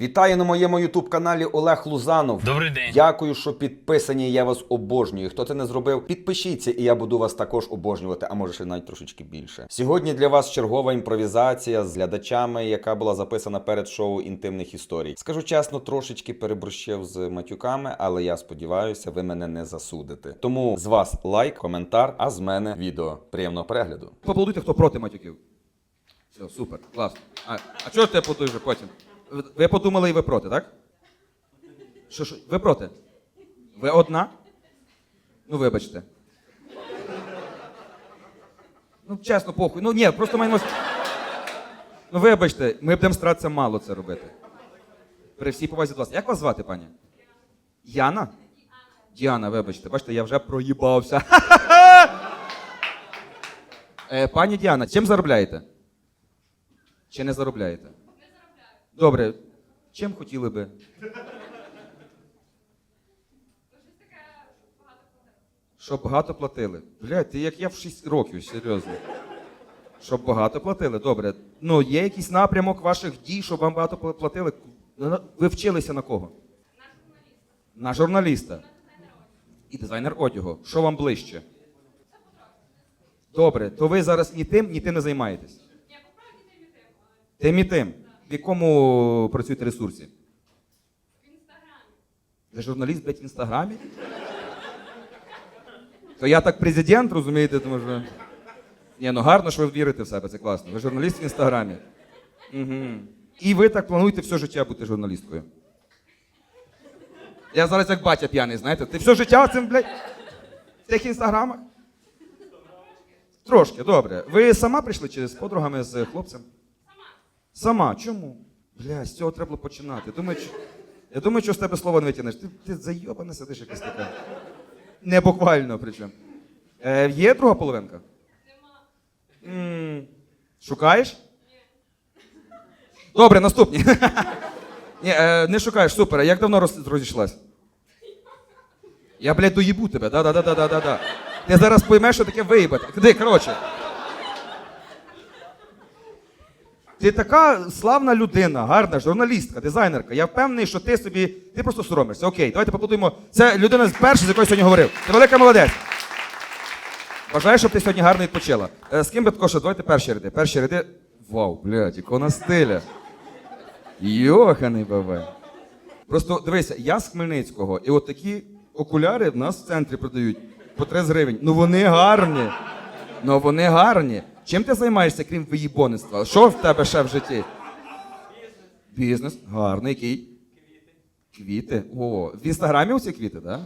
Вітаю на моєму ютуб каналі Олег Лузанов. Добрий день. Дякую, що підписані. Я вас обожнюю. Хто це не зробив, підпишіться, і я буду вас також обожнювати, а може ще навіть трошечки більше. Сьогодні для вас чергова імпровізація з глядачами, яка була записана перед шоу інтимних історій. Скажу чесно, трошечки переборщив з матюками, але я сподіваюся, ви мене не засудите. Тому з вас лайк, коментар, а з мене відео. Приємного перегляду. Поаплодуйте, хто проти матюків. Все, супер, класно. А, а чого ж ти аплодуєш потім? Ви, подумали і ви проти, так? Що, що? Ви проти? Ви одна? Ну, вибачте. Ну, чесно, похуй. Ну ні, просто маємо. Ну, вибачте, ми будемо старатися мало це робити. При всій повазі до вас. Як вас звати, пані? Яна? Діана, вибачте, бачите, я вже проїбався. Е, пані Діана, чим заробляєте? Чи не заробляєте? Добре. Чим хотіли би? Щоб багато платили. Блядь, ти як я в 6 років, серйозно. Щоб багато платили, добре. Ну, є якийсь напрямок ваших дій, щоб вам багато платили? Ви вчилися на кого? На журналіста. І дизайнер одягу. Що вам ближче? Добре, то ви зараз ні тим, ні тим не займаєтесь. Тим і тим. В якому працюєте ресурсі? В інстаграмі. Ви журналіст, блядь, в інстаграмі? То я так президент, розумієте, тому що. Ні, ну гарно, що ви вірите в себе, це класно. Ви журналіст в інстаграмі. Угу. І ви так плануєте все життя бути журналісткою. Я зараз як батя п'яний, знаєте, ти все життя цим, блядь, в тих інстаграмах? Трошки, добре. Ви сама прийшли чи з подругами, з хлопцем? Сама. Чому? Бля, з цього треба було починати. Думаю, що... Я думаю, що з тебе слова не витягнеш. Ти, ти зайобана сидиш якась така. Не буквально причому. Е, є друга половинка? Нема. м шукаєш? Добре, наступні. Ні, е, не шукаєш, супер. А як давно роз, розійшлась? Я, блядь, доїбу тебе, да-да-да-да-да-да. Ти зараз поймеш, що таке виїбати. Куди, коротше. Ти така славна людина, гарна, журналістка, дизайнерка. Я впевнений, що ти собі. Ти просто соромишся. Окей, давайте поплодуємо. Це людина з перша, з якою сьогодні говорив. Ти велика молодець. Бажаю, щоб ти сьогодні гарно відпочила. Е, з ким би також, давайте перші ряди. Перші ряди. Вау, блядь, ікона стиля. Йоханий бабай. Просто дивися, я з Хмельницького, і от такі окуляри в нас в центрі продають по 30 гривень. Ну вони гарні. Ну вони гарні. Чим ти займаєшся, крім виїбоництва? Що в тебе ще в житті? Бізнес. Гарний, який? Квіти. О, в інстаграмі оці квіти, так?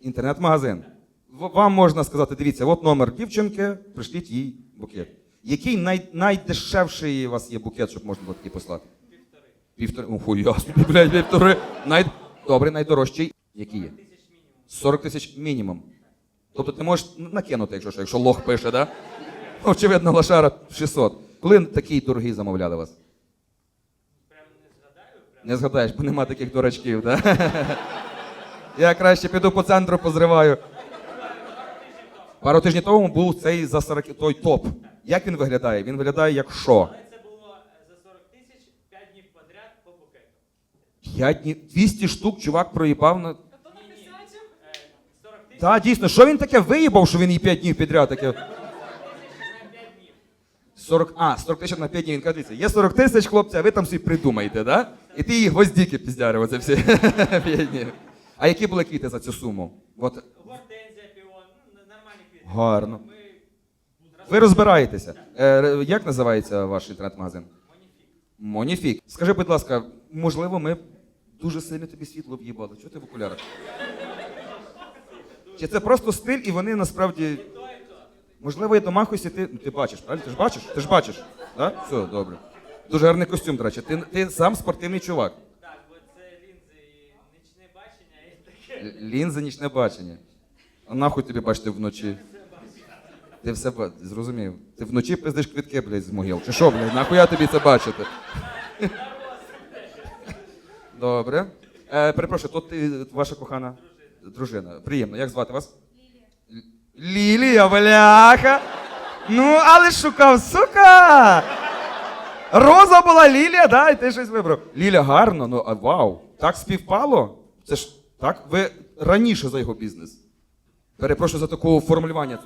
Інтернет-магазин. Вам можна сказати, дивіться, от номер дівчинки, пришліть їй букет. Який най, найдешевший у вас є букет, щоб можна було такий послати? Півтори. Півтори. О, хуя собі, блядь, півтори. Най... Добре, найдорожчий. Який є? 40 тисяч мінімум. Тобто ти можеш накинути, якщо що, якщо лох пише, да? Очевидно, лошара 600. Коли такий дорогий замовляли вас? Не згадаєш, бо нема таких дурачків, да? Я краще піду по центру позриваю. Пару тижнів тому був цей за 40, той топ. Як він виглядає? Він виглядає як що? Але це було за 40 тисяч 5 днів подряд по букету. 5 днів, 200 штук чувак проїбав на. 40 тисяч Та, дійсно, що він таке виїбав, що він їй 5 днів підряд таке. на 5 днів. 40, а, 40 тисяч на 5 днів. Він каже, є 40 тисяч, хлопці, а ви там собі придумаєте, да? І ти їй гвоздіки піздярив, оце всі. 5 днів. А які були квіти за цю суму? От, нормальні квіти. гарно. Ви розбираєтеся. Е, як називається ваш інтернет-магазин? Моніфік. Скажи, будь ласка, можливо, ми дуже сильно тобі світло в'їбали. Чого ти в окулярах? Чи це просто стиль, і вони насправді. Можливо, я домахуюся, ти, ти бачиш, правильно? Ти ж бачиш? Ти ж бачиш? Так? Все, добре. Дуже гарний костюм, до речі. Ти, ти сам спортивний чувак. так, бо це лінзи і нічне бачення і таке. Л- Лінза нічне бачення. А нахуй тобі бачити вночі. Ти все ба- зрозумів. Ти вночі пиздиш квітки, блядь, з могил. Чи що, блядь, нахуя тобі це бачити? Добре. Е, перепрошую, тут ти, ваша кохана дружина. Приємно. Як звати вас? Лілія. Лілія, бляха. Ну, але шукав, сука! Роза була Лілія, да, і ти щось вибрав. Ліля гарно, ну а вау. Так співпало? Це ж так? Ви раніше за його бізнес. Перепрошую за таке формулювання.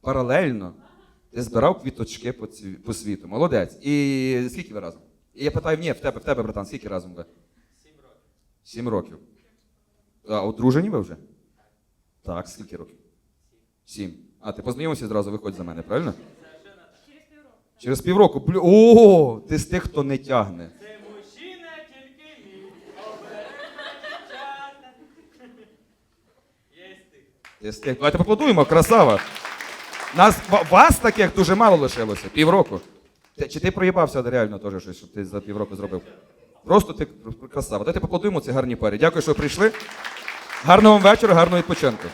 Паралельно. Ти збирав квіточки по, ці- по світу. Молодець. І скільки ви разом? І я питаю, ні, в тебе, в тебе, братан, скільки разом ви? Сім років. Сім років. А одружені ви вже? Так, скільки років? Сім. А, ти познайомився зразу, виходь за мене, правильно? Через півроку. Блю... О, ти з тих, хто не тягне. Це мужчина тільки мій. Ти з тих. Давайте поплодуємо, красава. Нас, вас таких дуже мало лишилося, півроку. Чи ти проїбався реально теж щось, що ти за півроку зробив? Просто ти красава. Давайте поплодуємо ці гарні парі. Дякую, що ви прийшли. Гарного вам вечора, гарного відпочинку.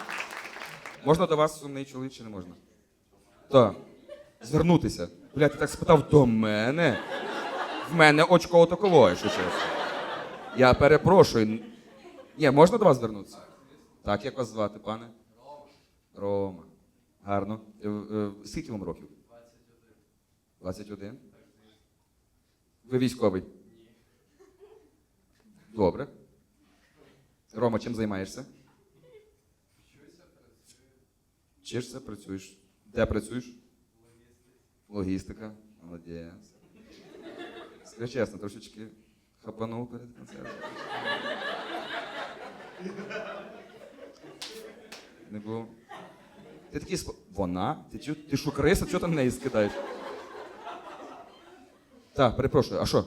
Можна до вас сумний чоловік чи не можна? Так. Звернутися. Бля, ти так спитав до мене. В мене очко отоколо, якщо чесно. Я перепрошую. Ні, можна до вас звернутися? Так, як вас звати, пане? Рома. Рома. Гарно. Е, е, Скільки вам років? 21. 21? Ви військовий? Ні. Добре. Рома, чим займаєшся? Вчишся, працюєш. Де працюєш? Логістика. Молодець. Скажи чесно, трошечки хапанув перед концертом. Не було. Ти такий сп... Вона? Ти, чу... ти що, криса? Чого на неї скидаєш? Так, перепрошую, а що?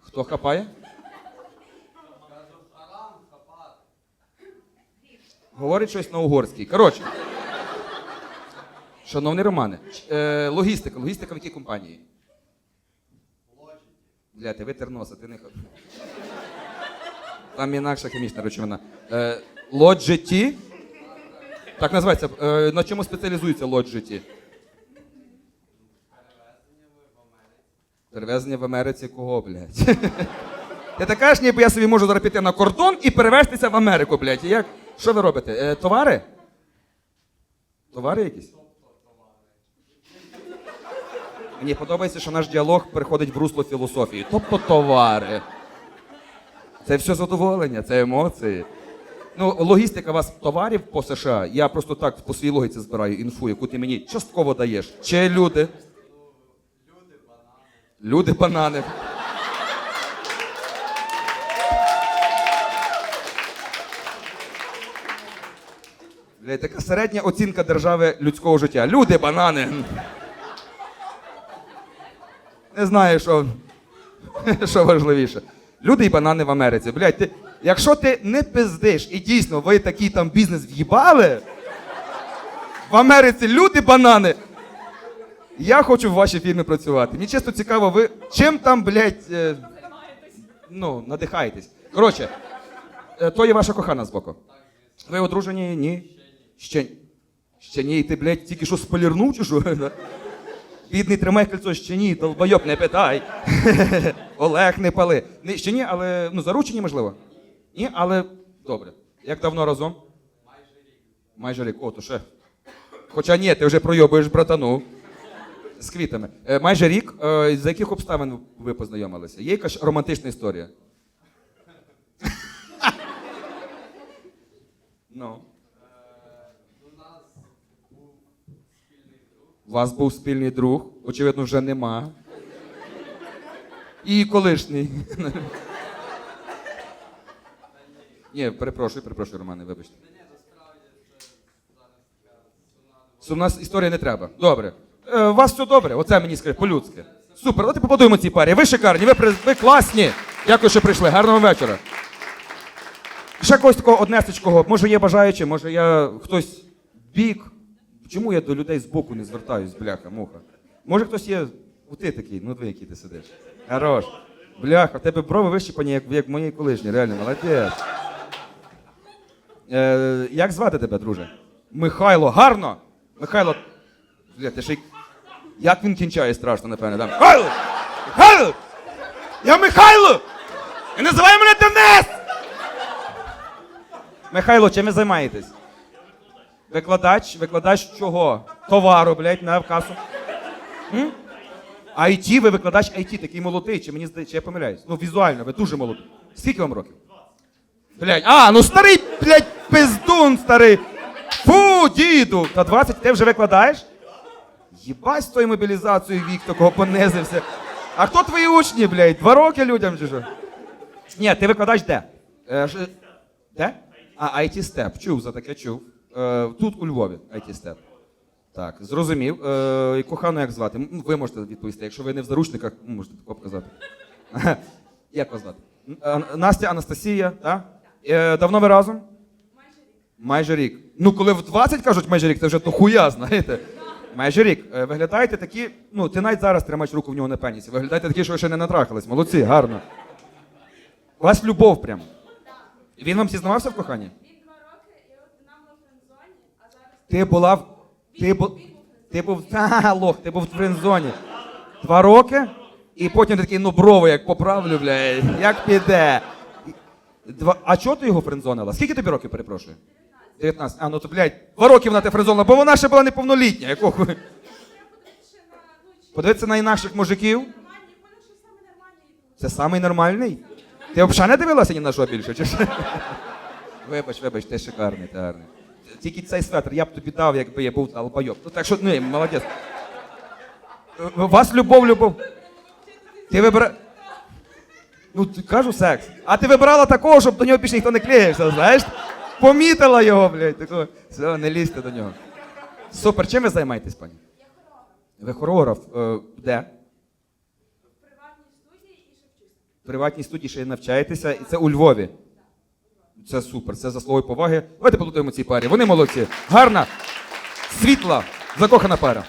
Хто хапає? Говорить щось на угорській. Коротше. Шановний Романе, е, логістика. Логістика в якій компанії? Бля, ти витер носа, ти не ха- Там інакша хімічна речовина. Е, Лоджеті. Так називається. Е, на чому спеціалізується лоджеті? Перевезення в Америці кого, блядь? Ти так кажеш, ніби я собі можу зараз піти на кордон і перевезтися в Америку, блядь. Як? Що ви робите? Е, товари? Товари якісь? Мені подобається, що наш діалог переходить в русло філософії. Тобто товари. Це все задоволення, це емоції. Ну, логістика вас товарів по США. Я просто так по своїй логіці збираю інфу, яку ти мені частково даєш. Чи люди? Люди банани. Бля, така середня оцінка держави людського життя. Люди банани. Не знаю, що, що важливіше. Люди і банани в Америці. Блядь, ти, якщо ти не пиздиш і дійсно ви такий там бізнес в'їбали, в Америці люди банани. Я хочу в вашій фірмі працювати. Мені чесно цікаво, ви чим там, блядь, е, ну, надихаєтесь. Коротше, е, то є ваша кохана збоку. Ви одружені? Ні. Ще, ще ні, ти, блядь, тільки що спалірнув чи що? Бідний тримай кольцо, ще ні, долбойоб, не питай. Олег, не пали. Не, ще ні, але ну, заручені, можливо. Ні, але добре. Як давно разом? Майже рік. Майже рік. О, то ще. Хоча ні, ти вже пройобуєш братану. З квітами. Е, майже рік. Е, за яких обставин ви познайомилися? Є якась романтична історія? Ну. У вас був спільний друг, очевидно, вже нема. І колишній. Ні, перепрошую, перепрошую, Романе, вибачте. Сумна історія не треба. Добре. Е, у вас все добре, оце мені скажи, по-людськи. Супер, давайте поплодуємо цій парі. Ви шикарні, ви, при- ви класні. Дякую, що прийшли. Гарного вечора. Ще когось такого однесечкого. Може є бажаючи, може я хтось бік. Чому я до людей збоку не звертаюсь, бляха, муха? Може хтось є. У ти такий, ну диви, який ти сидиш. Хорош. Бляха, в тебе брови вищипані, як, як моєї колишні, реально, молодець. Е, як звати тебе, друже? Михайло, гарно! Михайло. Бля, ти ще й... Як він кінчає страшно, напевне, там. Михайло! Михайло! Я Михайло! І називай мене Денис! Михайло, чим ви займаєтесь? Викладач, викладач чого? Товару, блядь, на касу. IT, ви викладач IT, такий молодий, чи мені здається, чи я помиляюсь? Ну, візуально, ви дуже молодий. Скільки вам років? Блядь, а, ну старий, блядь, пиздун старий. Фу, діду! Та 20 ти вже викладаєш? Єбать з тою мобілізацією вік такого понизився. А хто твої учні, блядь? Два роки людям чи? Ні, ти викладач де? Е, ж- де? А, IT Step. Чув за таке чув. Е, тут у Львові IT Step. Так, зрозумів. Е, кохану як звати? Ви можете відповісти. Якщо ви не в заручниках, можете тако показати. Як вас звати? Настя, Анастасія, так? Е, давно ви разом? Майже рік. Ну, коли в 20 кажуть майже рік, це вже то хуя, знаєте. Майже рік. Виглядаєте такі, ну, ти навіть зараз тримаєш руку в нього на пенісі. Виглядаєте такі, що ви ще не натрахались. Молодці, гарно. У вас любов прямо. Він вам зізнавався в коханні? Він два роки, і от вона була в френдзоні, а зараз Ти була в. Ти був. Ти був. Та, лох, ти був в френдзоні. Два роки, і потім такий, ну брови, як поправлю, блядь, як піде. Два... А чого ти його френдзонила? Скільки тобі років, перепрошую? 19. А, ну то, блядь, два роки вона тебе френдзонила, бо вона ще була неповнолітня. Якого? подивитися на інакших мужиків. Це самий нормальний? Ти взагалі не дивилася ні на що більше? Чи? Вибач, вибач, ти шикарний, ти гарний. Тільки цей светр я б тобі дав, якби я був албайок. Ну так що, ну, молодець. Е, У вас любов, любов. Ти вибира... Ну, кажу секс. А ти вибирала такого, щоб до нього більше ніхто не клеївся, знаєш? Помітила його, блядь, такого. Все, не лізьте до нього. Супер, чим ви займаєтесь, пані? Ви хореограф. Е, де? в приватній студії і ще вчуся. В приватній студії ще навчаєтеся, і це у Львові. Це супер, це заслуги поваги. Давайте полутуємо цій парі. Вони молодці. Гарна, світла, закохана пара.